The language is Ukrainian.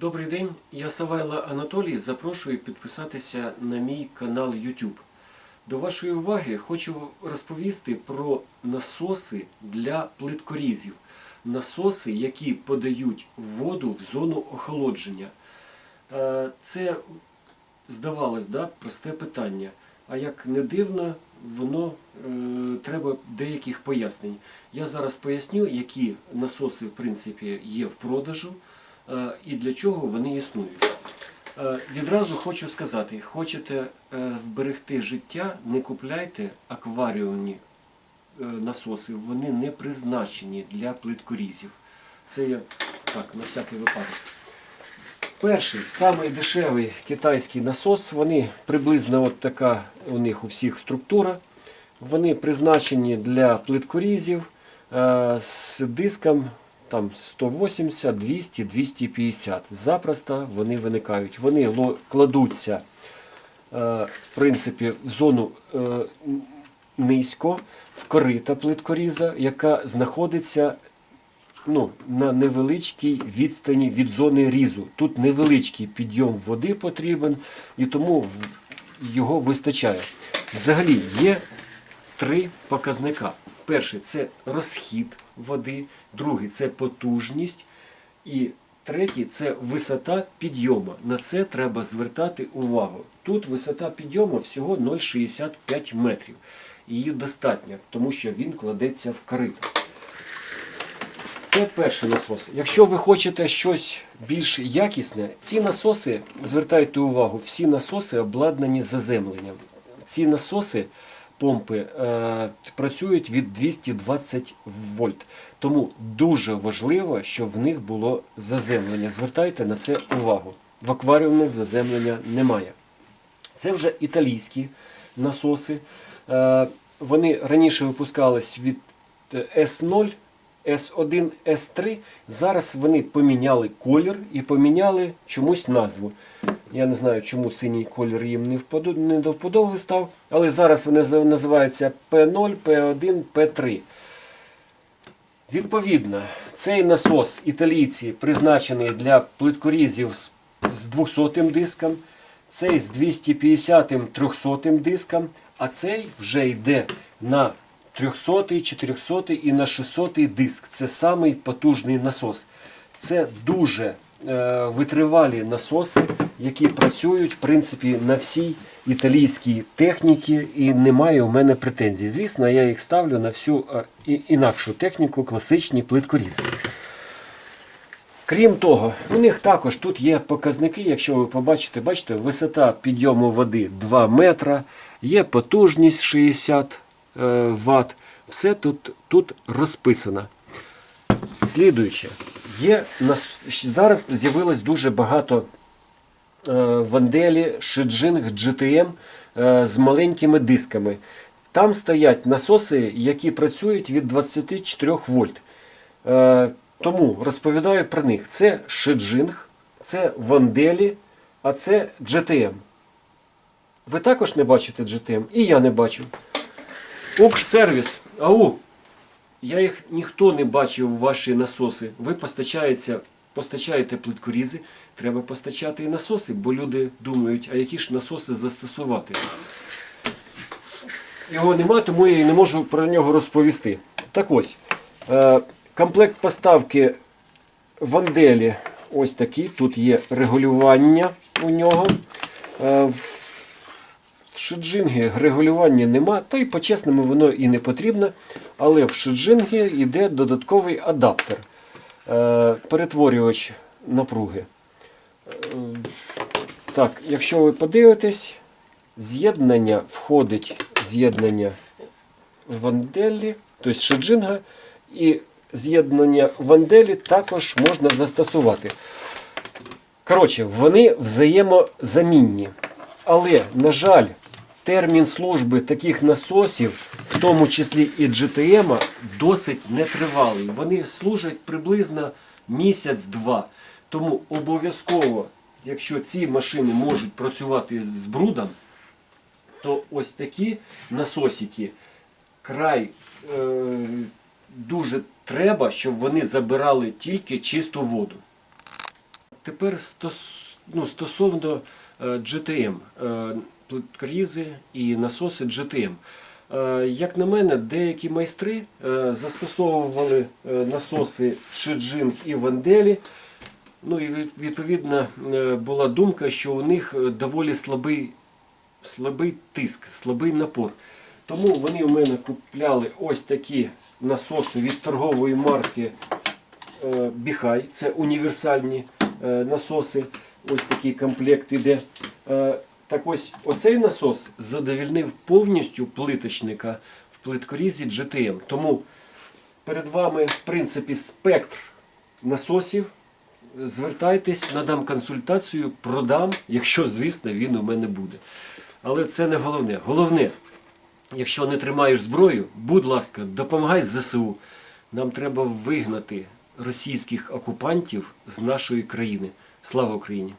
Добрий день, я Савайло Анатолій. Запрошую підписатися на мій канал YouTube. До вашої уваги хочу розповісти про насоси для плиткорізів. Насоси, які подають воду в зону охолодження. Е, Це здавалось, да, просте питання. А як не дивно, воно е, треба деяких пояснень. Я зараз поясню, які насоси в принципі є в продажу і для чого вони існують. Е, відразу хочу сказати: хочете е, вберегти життя, не купляйте акваріумні е, насоси, вони не призначені для плиткорізів. Це я так, на всякий випадок. Перший, самий дешевий китайський насос, вони приблизно от така у них у всіх структура. Вони призначені для плиткорізів е, з диском там 180, 200, 250. Запросто вони виникають. Вони кладуться е, в принципі, в зону е, низько, в корита плиткоріза, яка знаходиться ну, на невеличкій відстані від зони різу. Тут невеличкий підйом води потрібен, і тому його вистачає. Взагалі є три показника. Перший це розхід води, другий це потужність, і третій це висота підйому. На це треба звертати увагу. Тут висота підйому всього 0,65 метрів. Її достатньо, тому що він кладеться в корито. Це перший насос. Якщо ви хочете щось більш якісне, ці насоси, звертайте увагу, всі насоси обладнані заземленням. Ці насоси, помпи, е, працюють від 220 вольт. Тому дуже важливо, щоб в них було заземлення. Звертайте на це увагу. В акваріумних заземлення немає. Це вже італійські насоси. Е, Вони раніше випускались від S0, S1, S3. Зараз вони поміняли колір і поміняли чомусь назву. Я не знаю, чому синій колір їм не вподо- не до вподоби став, але зараз вони називаються P0, P1, P3. Відповідно, цей насос італійці призначений для плиткорізів з- з 200 диском, цей з 250 300 диском, а цей вже йде на 300, 400 і на 600 диск. Це самий потужний насос. Це дуже е, витривалі насоси, які працюють в принципі на всій італійській техніці, і немає у мене претензій. Звісно, я їх ставлю на всю е, інакшу техніку, класичні плиткорізи. Крім того, у них також тут є показники, якщо ви побачите, бачите, висота підйому води 2 метра, є потужність 60 е, Вт. Все тут, тут розписано. Слідуюче, є зараз з'явилось дуже багато ванделі, шиджинг, GTM е, з маленькими дисками. Там стоять насоси, які працюють від 24 вольт. Е, тому розповідаю про них. Це шиджинг, це ванделі, а це GTM. Ви також не бачите GTM? І я не бачу. Укрсервіс. Ау! Я їх ніхто не бачив ваші насоси. Ви постачаєте, постачаєте плиткорізи, треба постачати і насоси, бо люди думають, а які ж насоси застосувати. Його нема, тому я і не можу про нього розповісти. Так ось, е, комплект поставки ванделі ось такий. Тут є регулювання у нього. Е, в шиджингі регулювання нема, та й по-чесному воно і не потрібно. Але в шиджингі йде додатковий адаптер, перетворювач напруги. Е, так, якщо ви подивитесь, з'єднання входить з'єднання ванделі, тобто шиджинга, і з'єднання ванделі також можна застосувати. Коротше, вони взаємозамінні. Але, на жаль, термін служби таких насосів, в тому числі і GTM, досить нетривалий. Вони служать приблизно місяць-два. Тому обов'язково, якщо ці машини можуть працювати з брудом, то ось такі насосики край е, дуже треба, щоб вони забирали тільки чисту воду. тепер стос- ну, стосовно GTM, е, плиткорізи і насоси GTM. Е, Як на мене, деякі майстри е, застосовували е, насоси Шиджинг і Ванделі. Ну і відповідно була думка, що у них доволі слабий, слабий тиск, слабий напор. Тому вони у мене купляли ось такі насоси від торгової марки Біхай. Це універсальні насоси. Ось такий комплект іде. Так ось оцей насос задовільнив повністю плиточника в плиткорізі GTM. Тому перед вами, в принципі, спектр насосів. Звертайтесь, надам консультацію, продам, якщо, звісно, він у мене буде. Але це не головне. Головне, якщо не тримаєш зброю, будь ласка, допомагай ЗСУ. Нам треба вигнати російських окупантів з нашої країни. Слава Україні!